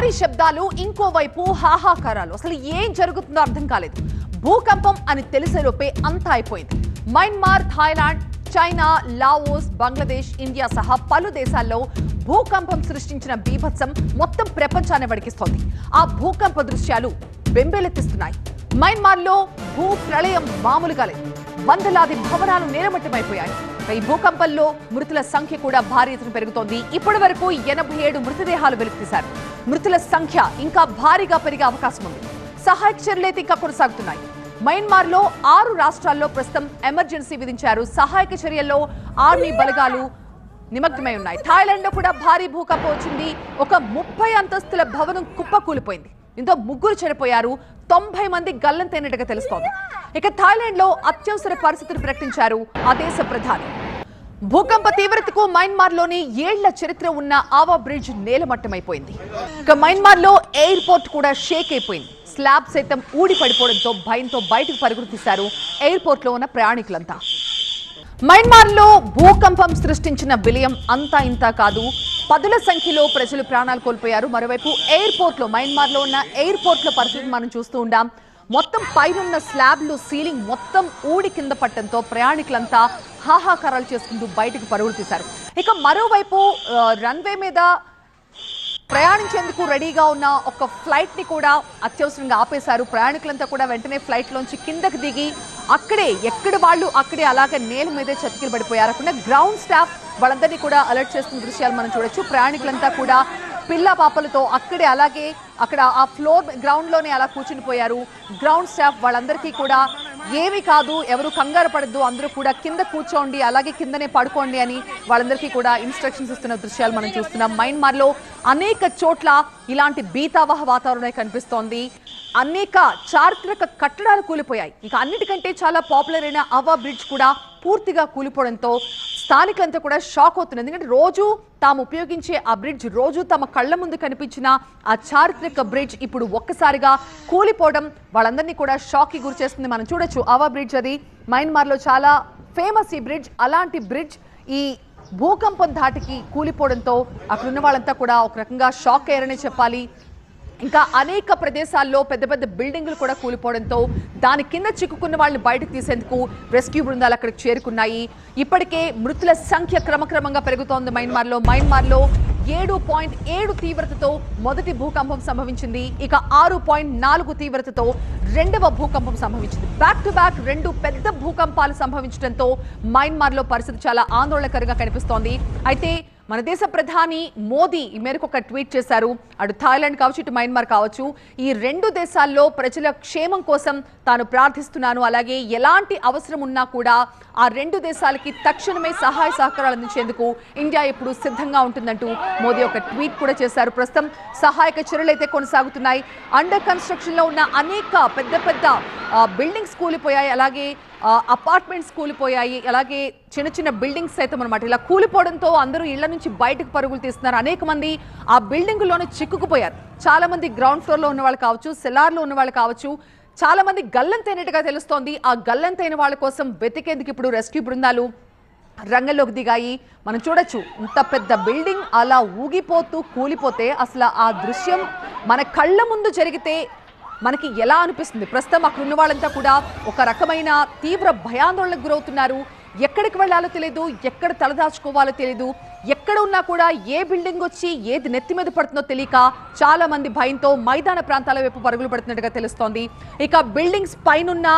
భారీ శబ్దాలు ఇంకోవైపు హాహాకారాలు. అసలు ఏం జరుగుతుందో అర్థం కాలేదు. భూకంపం అని తెలిసేలోపే అంతా అయిపోయింది. Myanmar Thailand China Laos Bangladesh India సహా పలు దేశాల్లో భూకంపం సృష్టించిన బీభత్సం మొత్తం ప్రపంచాన్ని వడికిస్తోంది ఆ భూకంప దృశ్యాలు బెంబేలెత్తిస్తున్నాయి. మయన్మార్లో భూ ప్రళయం మామూలుగా లేదు. వందలాది భవనాలు నేలమట్టమైపోయాయి. ఈ భూకంపంలో మృతుల సంఖ్య కూడా భారీ ఎత్తున పెరుగుతోంది. ఇప్పటి వరకు ఎనభై ఏడు మృతదేహాలు వెలికితీశారు మృతుల సంఖ్య ఇంకా భారీగా పెరిగే అవకాశం ఉంది. సహాయక చర్యలైతే ఇంకా కొనసాగుతున్నాయి. మయన్మార్లో ఆరు రాష్ట్రాల్లో ప్రస్తుతం ఎమర్జెన్సీ విధించారు. సహాయక చర్యల్లో ఆర్మీ బలగాలు నిమగ్నమై ఉన్నాయి. థాయిలాండ్లో కూడా భారీ భూకంపం వచ్చింది. ఒక ముప్పై అంతస్తుల భవనం కుప్పకూలిపోయింది. దీంతో ముగ్గురు చనిపోయారు. తొంభై మంది గల్లంతైనట్టుగా తెలుస్తోంది. ఇక థాయిలాండ్లో అత్యవసర పరిస్థితులు ప్రకటించారు ఆ దేశ ప్రధాని. భూకంప తీవ్రతకు మయన్మార్లోని ఏళ్ళ చరిత్ర ఉన్న ఆవా బ్రిడ్జ్ నేలమట్టమైపోయింది. ఇక మయన్మార్లో ఎయిర్పోర్ట్ కూడా షేక్ అయిపోయింది. స్లాబ్ సైతం ఊడి పడిపోవడంతో భయంతో బయటకు పరుగులు తీశారు ఎయిర్పోర్ట్లో ఉన్న ప్రయాణికులంతా. మయన్మార్లో భూకంపం సృష్టించిన విలయం అంతా ఇంతా కాదు పదుల సంఖ్యలో ప్రజలు ప్రాణాలు కోల్పోయారు. మరోవైపు ఎయిర్పోర్ట్లో మయన్మార్లో ఉన్న ఎయిర్పోర్ట్లో పరిస్థితి మనం చూస్తూ ఉంటాం మొత్తం పైనున్న స్లాబ్లు సీలింగ్ మొత్తం ఊడి కింద పట్టడంతో ప్రయాణికులంతా హాహాకారాలు చేసుకుంటూ బయటకు పరుగులు తీశారు. ఇక మరోవైపు రన్వే మీద ప్రయాణించేందుకు రెడీగా ఉన్న ఒక ఫ్లైట్ని కూడా అత్యవసరంగా ఆపేశారు. ప్రయాణికులంతా కూడా వెంటనే ఫ్లైట్ లోంచి కిందకి దిగి అక్కడే ఎక్కడ వాళ్ళు అక్కడే అలాగే నేల మీదే చతికిలు పడిపోయారు. అక్కడ గ్రౌండ్ స్టాఫ్ వాళ్ళందరినీ కూడా అలర్ట్ చేస్తున్న దృశ్యాలు మనం చూడొచ్చు. ప్రయాణికులంతా కూడా పిల్ల పాపలతో అక్కడే అలాగే అక్కడ ఆ ఫ్లోర్ గ్రౌండ్లోనే అలా కూర్చుని పోయారు. గ్రౌండ్ స్టాఫ్ వాళ్ళందరికీ కూడా ఏమీ కాదు ఎవరు కంగారు పడద్దు అందరూ కూడా కింద కూర్చోండి అలాగే కిందనే పడుకోండి అని వాళ్ళందరికీ కూడా ఇన్స్ట్రక్షన్స్ ఇస్తున్న దృశ్యాలు మనం చూస్తున్నాం. మయన్మార్లో అనేక చోట్ల ఇలాంటి బీతావహ వాతావరణం కనిపిస్తోంది. అనేక చారిత్రక కట్టడాలు కూలిపోయాయి. ఇక అన్నిటికంటే చాలా పాపులర్ అయిన అవా బ్రిడ్జ్ కూడా పూర్తిగా కూలిపోవడంతో స్థానికులంతా కూడా షాక్ అవుతున్నారు. ఎందుకంటే రోజు తాము ఉపయోగించే ఆ బ్రిడ్జ్ రోజు తమ కళ్ళ ముందు కనిపించిన ఆ చారిత్రక బ్రిడ్జ్ ఇప్పుడు ఒక్కసారిగా కూలిపోవడం వాళ్ళందరినీ కూడా షాక్కి గురి చేస్తుంది. మనం చూడొచ్చు అవా బ్రిడ్జ్ అది. మయన్మార్లో చాలా ఫేమస్ ఈ బ్రిడ్జ్. అలాంటి బ్రిడ్జ్ ఈ భూకంపం ధాటికి కూలిపోవడంతో అక్కడున్న వాళ్ళంతా కూడా ఒక రకంగా షాక్ అయ్యారనే చెప్పాలి. ఇంకా అనేక ప్రదేశాల్లో పెద్ద పెద్ద బిల్డింగులు కూడా కూలిపోవడంతో దాని కింద చిక్కుకున్న వాళ్ళని బయటకు తీసేందుకు రెస్క్యూ బృందాలు అక్కడికి చేరుకున్నాయి. ఇప్పటికే మృతుల సంఖ్య క్రమక్రమంగా పెరుగుతోంది మయన్మార్లో. మయన్మార్లో ఏడు పాయింట్ ఏడు తీవ్రతతో మొదటి భూకంపం సంభవించింది. ఇక ఆరు పాయింట్ నాలుగు తీవ్రతతో రెండవ భూకంపం సంభవించింది. బ్యాక్ టు బ్యాక్ రెండు పెద్ద భూకంపాలు సంభవించడంతో మయన్మార్లో పరిస్థితి చాలా ఆందోళనకరంగా కనిపిస్తోంది. అయితే మన దేశ ప్రధాని మోదీ ఈ మేరకు ఒక ట్వీట్ చేశారు. అటు థాయిలాండ్ కావచ్చు ఇటు మయన్మార్ కావచ్చు ఈ రెండు దేశాల్లో ప్రజల క్షేమం కోసం తాను ప్రార్థిస్తున్నాను. అలాగే ఎలాంటి అవసరం ఉన్నా కూడా ఆ రెండు దేశాలకి తక్షణమే సహాయ సహకారాలు అందించేందుకు ఇండియా ఇప్పుడు సిద్ధంగా ఉంటుందంటూ మోదీ ఒక ట్వీట్ కూడా చేశారు. ప్రస్తుతం సహాయక చర్యలు అయితే కొనసాగుతున్నాయి. అండర్ కన్స్ట్రక్షన్లో ఉన్న అనేక పెద్ద పెద్ద బిల్డింగ్స్ కూలిపోయాయి అలాగే అపార్ట్మెంట్స్ కూలిపోయాయి అలాగే చిన్న చిన్న బిల్డింగ్స్ సైతం అనమాట ఇలా కూలిపోవడంతో అందరూ ఇళ్ళ నుంచి బయటకు పరుగులు తీస్తున్నారు. అనేక మంది ఆ బిల్డింగ్లోనే చిక్కుకుపోయారు. చాలా మంది గ్రౌండ్ ఫ్లోర్లో ఉన్న వాళ్ళు కావచ్చు సెలార్లో ఉన్న వాళ్ళు కావచ్చు చాలా మంది గల్లంతైనట్టుగా తెలుస్తోంది. ఆ గల్లంతైన వాళ్ళ కోసం వెతికేందుకు ఇప్పుడు రెస్క్యూ బృందాలు రంగంలోకి దిగాయి. మనం చూడొచ్చు ఇంత పెద్ద బిల్డింగ్ అలా ఊగిపోతూ కూలిపోతే అసలు ఆ దృశ్యం మన కళ్ళ ముందు జరిగితే మనకి ఎలా అనిపిస్తుంది? ప్రస్తుతం అక్కడ ఉన్న వాళ్ళంతా కూడా ఒక రకమైన తీవ్ర భయాందోళనకు గురవుతున్నారు. ఎక్కడికి వెళ్ళాలో తెలియదు ఎక్కడ తలదాచుకోవాలో తెలియదు ఎక్కడ ఉన్నా కూడా ఏ బిల్డింగ్ వచ్చి ఏది నెత్తి మీద పడుతుందో తెలియక చాలా మంది భయంతో మైదాన ప్రాంతాల వైపు పరుగులు పడుతున్నట్టుగా తెలుస్తోంది. ఇక బిల్డింగ్స్ పైనున్న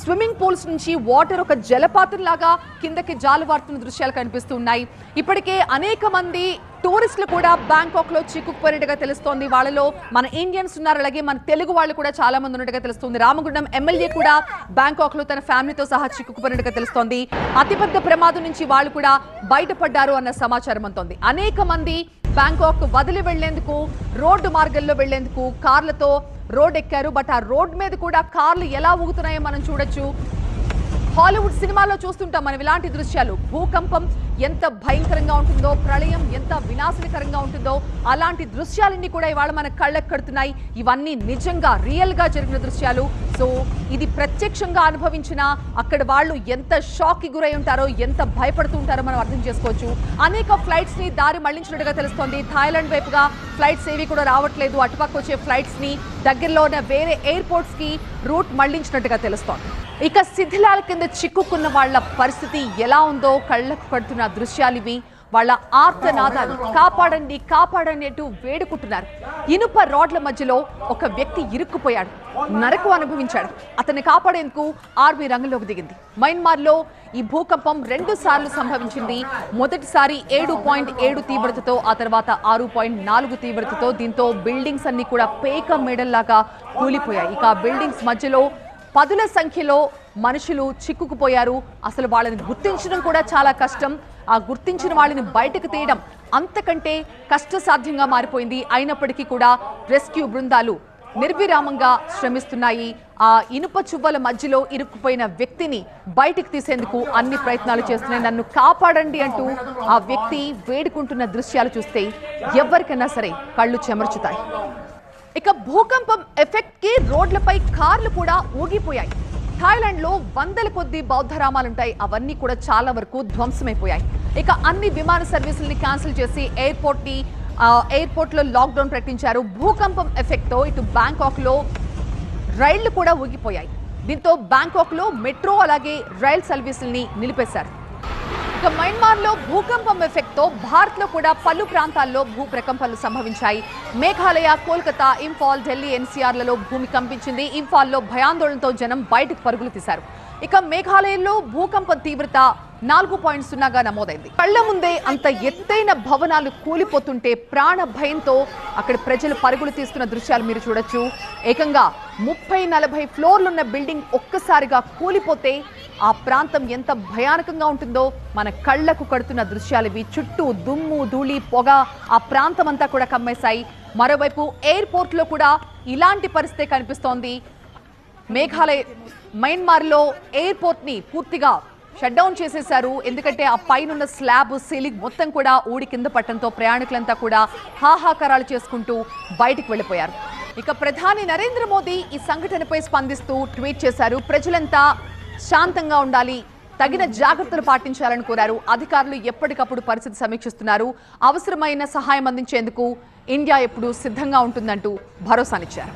స్విమ్మింగ్ పూల్స్ నుంచి వాటర్ ఒక జలపాతం లాగా కిందకి జాలువారుతున్న దృశ్యాలు కనిపిస్తున్నాయి ఇప్పటికే అనేక మంది టూరిస్టులు కూడా బ్యాంకాక్లో చిక్కుకుపోయినట్టుగా తెలుస్తోంది. వాళ్ళలో మన ఇండియన్స్ ఉన్నారు. అలాగే మన తెలుగు వాళ్ళు కూడా చాలా మంది ఉన్నట్టుగా తెలుస్తుంది. రామగుండం ఎమ్మెల్యే కూడా బ్యాంకాక్లో తన ఫ్యామిలీతో సహా చిక్కుకుపోయినట్టుగా తెలుస్తోంది. అతిపెద్ద ప్రమాదం నుంచి వాళ్ళు కూడా బయటపడ్డారు అన్న సమాచారం అంతోంది అనేక మంది బ్యాంకాక్ వదిలి వెళ్ళేందుకు రోడ్డు మార్గంలో వెళ్ళేందుకు కార్లతో రోడ్ ఎక్కారు. బట్ ఆ రోడ్ మీద కూడా కార్లు ఎలా ఊగుతున్నాయో మనం చూడొచ్చు. హాలీవుడ్ సినిమాల్లో చూస్తుంటాం మనం ఇలాంటి దృశ్యాలు. భూకంపం ఎంత భయంకరంగా ఉంటుందో ప్రళయం ఎంత వినాశనకరంగా ఉంటుందో అలాంటి దృశ్యాలన్నీ కూడా ఇవాళ మన కళ్ళకు కడుతున్నాయి. ఇవన్నీ నిజంగా రియల్గా జరిగిన దృశ్యాలు. సో ఇది ప్రత్యక్షంగా అనుభవించిన అక్కడ వాళ్ళు ఎంత షాక్కి గురై ఉంటారో ఎంత భయపడుతూ ఉంటారో మనం అర్థం చేసుకోవచ్చు. అనేక ఫ్లైట్స్ని దారి మళ్ళించినట్టుగా తెలుస్తోంది. థాయిలాండ్ వైపుగా ఫ్లైట్స్ ఏవి కూడా రావట్లేదు. అటుపక్క వచ్చే ఫ్లైట్స్ని దగ్గరలో ఉన్న వేరే ఎయిర్పోర్ట్స్కి రూట్ మళ్ళించినట్టుగా తెలుస్తోంది. ఇక శిథిలాల కింద చిక్కుకున్న వాళ్ళ పరిస్థితి ఎలా ఉందో కళ్ళకు పడుతున్న దృశ్యాలు ఇవి. వాళ్ళ ఆర్తనాదాలు కాపాడండి కాపాడండి అంటూ వేడుకుంటున్నారు. ఇనుప రోడ్ల మధ్యలో ఒక వ్యక్తి ఇరుక్కుపోయాడు. నరకు అనుభవించాడు. అతన్ని కాపాడేందుకు ఆర్మీ రంగంలోకి దిగింది. మయన్మార్లో ఈ భూకంపం రెండు సార్లు సంభవించింది. మొదటిసారి ఏడు పాయింట్ ఏడు తీవ్రతతో ఆ తర్వాత ఆరు పాయింట్ నాలుగు తీవ్రతతో దీంతో బిల్డింగ్స్ అన్ని కూడా పేక మెడల్లాగా కూలిపోయాయి. ఇక బిల్డింగ్స్ మధ్యలో పదుల సంఖ్యలో మనుషులు చిక్కుకుపోయారు. అసలు వాళ్ళని గుర్తించడం కూడా చాలా కష్టం. ఆ గుర్తించిన వాళ్ళని బయటకు తీయడం అంతకంటే కష్టసాధ్యంగా మారిపోయింది. అయినప్పటికీ కూడా రెస్క్యూ బృందాలు నిర్విరామంగా శ్రమిస్తున్నాయి. ఆ ఇనుప చువ్వల మధ్యలో ఇరుక్కుపోయిన వ్యక్తిని బయటికి తీసేందుకు అన్ని ప్రయత్నాలు చేస్తున్నాయి. నన్ను కాపాడండి అంటూ ఆ వ్యక్తి వేడుకుంటున్న దృశ్యాలు చూస్తే ఎవరికైనా సరే కళ్ళు చెమర్చుతాయి. ఇక భూకంపం ఎఫెక్ట్కి రోడ్లపై కార్లు కూడా ఊగిపోయాయి. థాయిలాండ్లో వందల కొద్ది బౌద్ధరామాలుంటాయి. అవన్నీ కూడా చాలా వరకు ధ్వంసమైపోయాయి. ఇక అన్ని విమాన సర్వీసుల్ని క్యాన్సిల్ చేసి ఎయిర్పోర్ట్ని ఎయిర్పోర్ట్లో లాక్డౌన్ ప్రకటించారు. భూకంపం ఎఫెక్ట్తో ఇటు బ్యాంకాక్లో రైళ్ళు కూడా ఊగిపోయాయి. దీంతో బ్యాంకాక్లో మెట్రో అలాగే రైల్ సర్వీసుల్ని నిలిపేశారు. ఇక మయన్మార్లో భూకంపం ఎఫెక్ట్తో భారత్లో కూడా పలు ప్రాంతాల్లో భూ ప్రకంపాలు సంభవించాయి. మేఘాలయ కోల్కతా ఇంఫాల్ ఢిల్లీ ఎన్సీఆర్లలో భూమి కంపించింది. ఇంఫాల్లో భయాందోళనతో జనం బయటకు పరుగులు తీశారు. ఇక మేఘాలయలో భూకంపం తీవ్రత నాలుగు పాయింట్ సున్నాగా నమోదైంది. కళ్ళ ముందే అంత ఎత్తైన భవనాలు కూలిపోతుంటే ప్రాణ భయంతో అక్కడ ప్రజలు పరుగులు తీస్తున్న దృశ్యాలు మీరు చూడొచ్చు. ఏకంగా ముప్పై నలభై ఫ్లోర్లున్న బిల్డింగ్ ఒక్కసారిగా కూలిపోతే ఆ ప్రాంతం ఎంత భయానకంగా ఉంటుందో మన కళ్ళకు కడుతున్న దృశ్యాలు ఇవి. చుట్టూ దుమ్ము ధూళి పొగ ఆ ప్రాంతం అంతా కూడా కమ్మేశాయి. మరోవైపు ఎయిర్పోర్ట్లో కూడా ఇలాంటి పరిస్థితి కనిపిస్తోంది. మేఘాలయ మయన్మార్లో ఎయిర్పోర్ట్ని పూర్తిగా షట్ డౌన్ చేసేశారు. ఎందుకంటే ఆ పైనున్న స్లాబ్ సీలింగ్ మొత్తం కూడా ఊడి కింద పట్టడంతో ప్రయాణికులంతా కూడా హాహాకారాలు చేసుకుంటూ బయటికి వెళ్ళిపోయారు. ఇక ప్రధాని నరేంద్ర మోదీ ఈ సంఘటనపై స్పందిస్తూ ట్వీట్ చేశారు. ప్రజలంతా శాంతంగా ఉండాలి. తగిన జాగ్రత్తలు పాటించాలని కోరారు. అధికారులు ఎప్పటికప్పుడు పరిస్థితి సమీక్షిస్తున్నారు. అవసరమైన సహాయం అందించేందుకు ఇండియా ఎప్పుడూ సిద్ధంగా ఉంటుందంటూ భరోసానిచ్చారు.